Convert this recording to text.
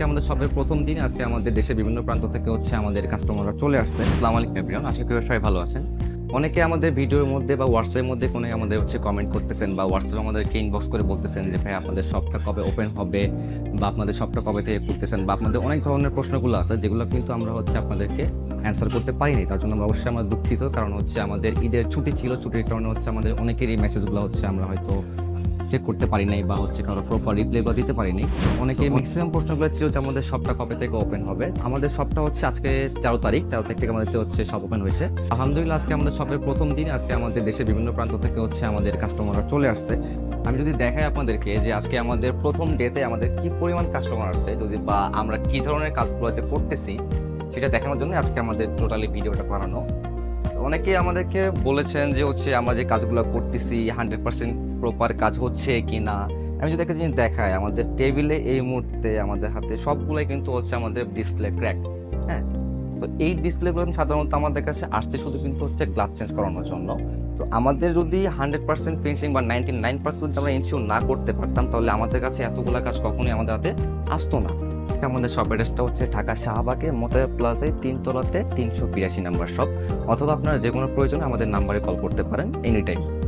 আজকে আমাদের সবের প্রথম দিন। আজকে আমাদের দেশের বিভিন্ন প্রান্ত থেকে হচ্ছে আমাদের কাস্টমাররা চলে আসছে। আসসালামু আলাইকুম এভরিওয়ান আশা করি সবাই ভালো আছেন। অনেকে আমাদের ভিডিওর মধ্যে বা হোয়াটসঅ্যাপের মধ্যে ফোনে আমাদের হচ্ছে কমেন্ট করতেছেন বা হোয়াটসঅ্যাপে আমাদেরকে ইনবক্স করে বলতেছেন যে, ভাই, আপনাদের শপটা কবে ওপেন হবে? বা আপনাদের শপটা কবে থেকে খুলতেছেন? বা আপনাদের অনেক ধরনের প্রশ্নগুলো আছে, যেগুলো কিন্তু আমরা হচ্ছে আপনাদেরকে অ্যান্সার করতে পারিনি। তার জন্য আমরা অবশ্যই আমরা দুঃখিত। কারণ হচ্ছে আমাদের ঈদের ছুটি ছিল। ছুটির কারণে হচ্ছে আমাদের অনেকেরই মেসেজগুলো হচ্ছে আমরা হয়তো চেক করতে পারি নাই বা হচ্ছে কারও প্রপার রিপ্লাইগুলো দিতে পারিনি অনেকে ম্যাক্সিমাম প্রশ্নগুলো ছিল যে আমাদের সবটা কবে থেকে ওপেন হবে? আমাদের সবটা হচ্ছে আজকে তেরো তারিখ তেরো তারিখ থেকে আমাদের হচ্ছে সব ওপেন হয়েছে। আলহামদুলিল্লাহ আজকে আমাদের সবের প্রথম দিন আজকে আমাদের দেশের বিভিন্ন প্রান্ত থেকে হচ্ছে আমাদের কাস্টমাররা চলে আসছে। আমি যদি দেখাই আপনাদেরকে যে আজকে আমাদের প্রথম ডেতে আমাদের কি পরিমাণ কাস্টমার আসছে যদি বা আমরা কি ধরনের কাজগুলো যে করতেছি সেটা দেখানোর জন্য আজকে আমাদের টোটালি ভিডিওটা বানানো। অনেকে আমাদেরকে বলেছেন যে, হচ্ছে আমরা যে কাজগুলো করতেছি হান্ড্রেড পার্সেন্ট প্রপার কাজ হচ্ছে কি না আমি যদি একটা জিনিস দেখাই, আমাদের টেবিলে এই মুহূর্তে আমাদের হাতে সবগুলোই কিন্তু হচ্ছে আমাদের ডিসপ্লে ক্র্যাক হ্যাঁ? তো এই ডিসপ্লেগুলো সাধারণত আমাদের কাছে আসতে শুধু কিন্তু হচ্ছে গ্লাস চেঞ্জ করানোর জন্য। তো আমাদের যদি হান্ড্রেড পার্সেন্ট ফিনিশিং বা নাইনটি নাইন পার্সেন্ট যদি আমরা ইনশিওর না করতে পারতাম, তাহলে আমাদের কাছে এতগুলো কাজ কখনোই আমাদের হাতে আসতো না। আমাদের শপ অ্যাড্রেসটা হচ্ছে ঢাকা শাহবাগে প্লাসে প্লাজায় তিনতলাতে তিনশো বিরাশি নাম্বার শপ অথবা আপনারা যে কোনো প্রয়োজনে আমাদের নাম্বারে কল করতে পারেন এনি টাইম